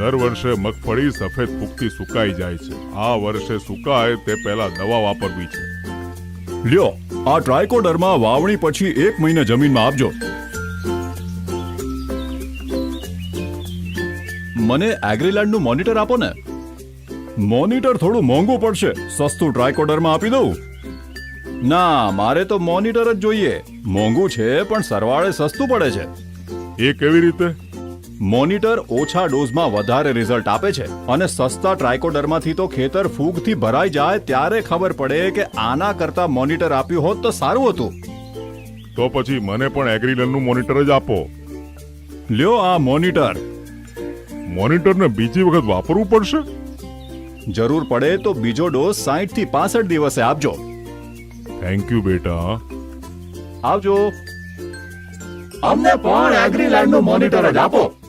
દર વર્ષે મગફળી સફેદ ફૂગથી સુકાઈ જાય છે. આ વર્ષે સુકાય તે પહેલા દવા વાપરવી છે. લ્યો, આ ટ્રાયકોડરમાં વાવણી પછી એક મહિને જમીનમાં આપજો. મને એગ્રીલેન્ડનું મોનિટર આપો ને. મોનિટર થોડું મોંઘું પડશે. સસ્તું ટ્રાયકોડરમાં આપી દઉં. ના, મારે તો મોનિટર જ જોઈએ. મોંઘું છે, પણ સરવાળે સસ્તું પડે છે. એ કેવી રીતે? મોનિટર ઓછા ડોઝમાં વધારે રિઝલ્ટ આપે છે અને સસ્તા ટ્રાયકોડરમાંથી તો ખેતર ફૂગથી ભરાઈ જાય ત્યારે ખબર પડે કે આના કરતા મોનિટર આપ્યું હોત તો સારું હતું. તો પછી મને પણ એગ્રીલનનું મોનિટર જ આપો. લ્યો આ મોનિટર. મોનિટરને બીજી વખત વાપરવું પડશે? જરૂર પડે તો બીજો ડોઝ સાહીઠથી પાસઠ દિવસે આપજો. થેન્ક યુ બેટા. આવજો. અમને પણ એગ્રીલેન્ડનું મોનિટર જ આપો.